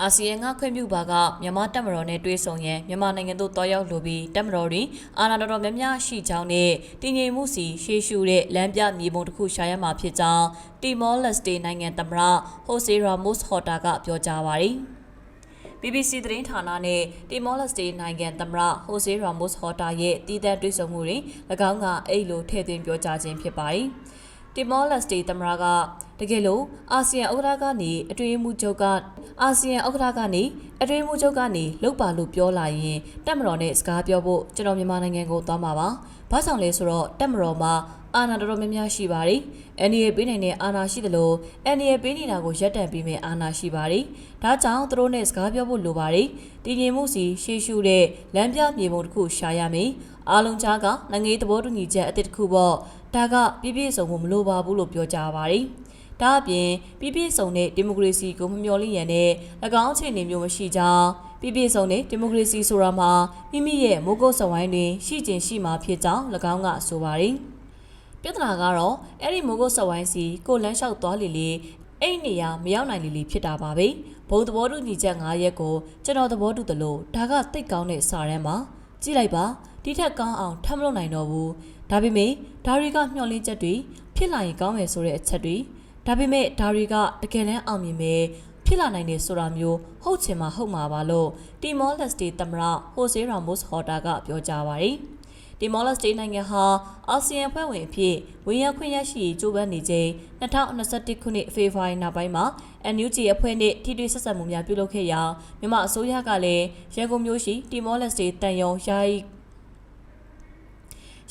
အာဆီယံကခွင့်ပြုပါကမြန်မာတပ်မတော်နဲ့တွဲဆုံရန်မြန်မာနိုင်ငံသို့တွားရောက်လိုပြီးတပ်မတော်တွင်အာဏာတော်တော်များများရှိကြောင်းနဲ့တည်ငြိမ်မှုစီရှေ့ရှုတဲ့လမ်းပြမြေပုံတစ်ခုရှာရမှာဖြစ်ကြောင်းတီမောလက်စတေနိုင်ငံသမ္မတဟိုဆေရာမို့စ်ဟော်တာကပြောကြားပါရယ် BBC သတင်းဌာနနဲ့တီမောလက်စတေနိုင်ငံသမ္မတဟိုဆေရာမို့စ်ဟော်တာရဲ့တည်တံ့တွေ့ဆုံမှုတွင်၎င်းကအဲ့လိုထည့်သွင်းပြောကြားခြင်းဖြစ်ပါတယ်။တီမောလက်စတေသမ္မတက တကယ်လို့အာဆီယံဥက္ကဋ္ဌကနေအတွင်းမှုချုပ်ကအာဆီယံဥက္ကဋ္ဌကနေအတွင်းမှုချုပ်ကနေလောက်ပါလို့ပြောလာရင်တက်မတော်နဲ့စကားပြောဖို့ကျွန်တော်မြန်မာနိုင်ငံကိုသွားမှာပါ။ဘာကြောင့်လဲဆိုတော့တက်မတော်မှာအာဏာတော်တော်များများရှိပါတယ်။ NDA ပေးနိုင်တဲ့အာဏာရှိသလို NDA ပေးနေတာကိုရပ်တန့်ပေးမယ်အာဏာရှိပါတယ်။ဒါကြောင့်သူတို့နဲ့စကားပြောဖို့လိုပါတယ်။တည်ငြိမ်မှုစီရှေ့ရှုတဲ့လမ်းပြမြေပုံတစ်ခုရှာရမယ်။အားလုံးကြားကနိုင်ငံရေးသဘောတူညီချက်အသစ်တစ်ခုပေါ့။ဒါကပြည့်ပြည့်စုံမှုမလိုပါဘူးလို့ပြောကြားပါတယ်။ ဒါအပြင်ပြည့်ပြည့်စုံတဲ့ဒီမိုကရေစီကိုမမျှော်လင့်ရတဲ့၎င်းအခြေအနေမျိုးမရှိကြောင်းပြည့်ပြည့်စုံတဲ့ဒီမိုကရေစီဆိုတာမှာမိမိရဲ့မိုးကုတ်စဝိုင်းတွင်ရှိကျင်ရှိမှာဖြစ်ကြောင်း၎င်းကဆိုပါတယ်။ပြဿနာကတော့အဲ့ဒီမိုးကုတ်ဆက်ဝိုင်းစီကိုလန်းလျှောက်သွားလေလေအဲ့ဒီနေရာမရောက်နိုင်လေလေဖြစ်တာပါပဲဘုံသဘောတူညီချက်9ရက်ကိုကျွန်တော်သဘောတူတယ်လို့ဒါကတိတ်ကောင်းတဲ့စာရန်ပါကြည့်လိုက်ပါဒီထက်ကောင်းအောင်ထပ်မလုပ်နိုင်တော့ဘူးဒါပေမဲ့ဒါတွေကမျှော်လင့်ချက်တွေဖြစ်လာရင်ကောင်းမယ်ဆိုတဲ့အချက်တွေ ဒါပေမဲ့ဒါတွေကတကယ်တမ်းအောင်မြင်မယ်ဖြစ်လာနိုင်တယ်ဆိုတာမျိုးဟုတ်ချင်မှဟုတ်မှာပါလို့တီမောလက်စတေသမ္မတဟိုဆေရာမို့စ်ဟော်တာကပြောကြားပါတယ်တီမောလက်စတေနိုင်ငံဟာအာဆီယံဖွဲ့ဝင်အဖြစ်ဝင်ရောက်ခွင့်ရရှိရေးကြိုးပမ်းနေချိန်2021ခုနှစ်ဖေဖော်ဝါရီနောက်ပိုင်းမှာ NUG အဖွဲ့နဲ့ထိတွေ့ဆက်ဆံမှုများပြုလုပ်ခဲ့ရာမြန်မာအစိုးရကလည်းရန်ကုန်မြို့ရှိတီမောလက်စတေတန်ယုံယာယီ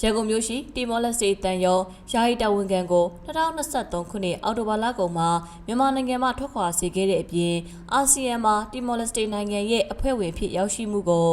ရန်ကုန်မြို့ရှိတီမောလက်စတေတန်ယုံယာယီတာဝန်ခံကို2023ခုနှစ်အောက်တိုဘာလကုန်မှာမြန်မာနိုင်ငံမှထွက်ခွာစေခဲ့တဲ့အပြင်အာဆီယံမှာတီမောလက်စတေနိုင်ငံရဲ့အဖွဲ့ဝင်ဖြစ်ရောက်ရှိမှုကို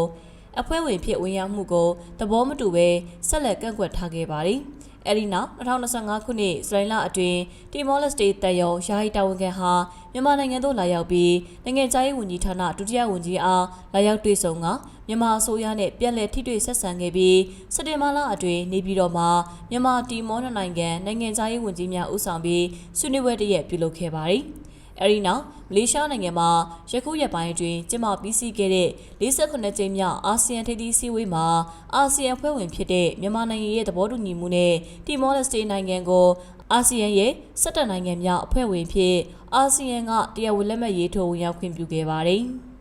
အဖွဲ့ဝင်ဖြစ်ဝင်ရောက်မှုကိုသဘောမတူဘဲဆက်လက်ကန့်ကွက်ထားခဲ့ပါတယ်။အဲဒီနောက်2025ခုနှစ်ဇူလိုင်လအတွင်းတီမောလက်စတေတပ်ရုံယာယီတာဝန်ခံဟာမြန်မာနိုင်ငံသို့လာရောက်ပြီးနိုင်ငံခြားရေးဝန်ကြီးဌာနဒုတိယဝန်ကြီးအားလာရောက်တွေ့ဆုံက မြန်မာအစိုးရနဲ့ပြန်လည်ထိတွေ့ဆက်ဆံခဲ့ပြီးစက်တင်ဘာလအတွင်းနေပြည်တော်မှာမြန်မာတီမောနိုင်ငံနိုင်ငံခြားရေးဝန်ကြီးများဦးဆောင်ပြီးဆွေးနွေးပွဲတစ်ရက်ပြုလုပ်ခဲ့ပါတယ်။အဲဒီနောက်မလေးရှားနိုင်ငံမှာယခုရက်ပိုင်းအတွင်းကျင်းပပြီးစီးခဲ့တဲ့48ကြိမ်မြောက်အာဆီယံထိပ်သီးစည်းဝေးမှာအာဆီယံဖွဲ့ဝင်ဖြစ်တဲ့မြန်မာနိုင်ငံရဲ့သဘောတူညီမှုနဲ့တီမောလက်စတေနိုင်ငံကိုအာဆီယံရဲ့17နိုင်ငံမြောက်အဖွဲ့ဝင်ဖြစ်အာဆီယံကတရားဝင်လက်မှတ်ရေးထိုးဝင်ရောက်ခွင့်ပြုခဲ့ပါတယ်။